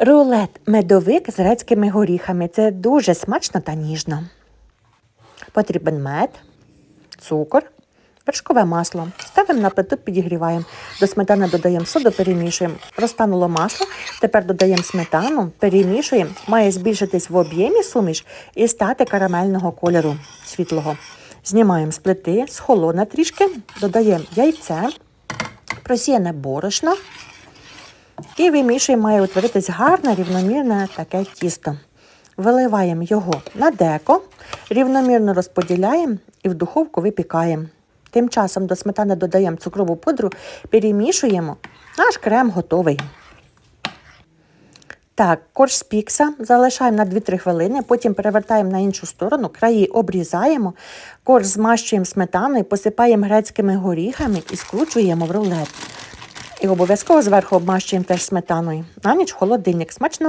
Рулет медовик з грецькими горіхами. Це дуже смачно та ніжно. Потрібен мед, цукор, вершкове масло. Ставимо на плиту, підігріваємо. До сметани додаємо соду, перемішуємо. Розтануло масло. Тепер додаємо сметану, перемішуємо. Має збільшитись в об'ємі суміш і стати карамельного кольору світлого. Знімаємо з плити, схолоне трішки, додаємо яйце, просіяне борошно. І вимішуємо, має утворитись гарне, рівномірне таке тісто. Виливаємо його на деко, рівномірно розподіляємо і в духовку випікаємо. Тим часом до сметани додаємо цукрову пудру, перемішуємо, наш крем готовий. Так, корж спікся, залишаємо на 2-3 хвилини, потім перевертаємо на іншу сторону, краї обрізаємо, корж змащуємо сметаною, посипаємо грецькими горіхами і скручуємо в рулет. І обов'язково зверху обмащуємо теж сметаною. На ніч холодильник. Смачного!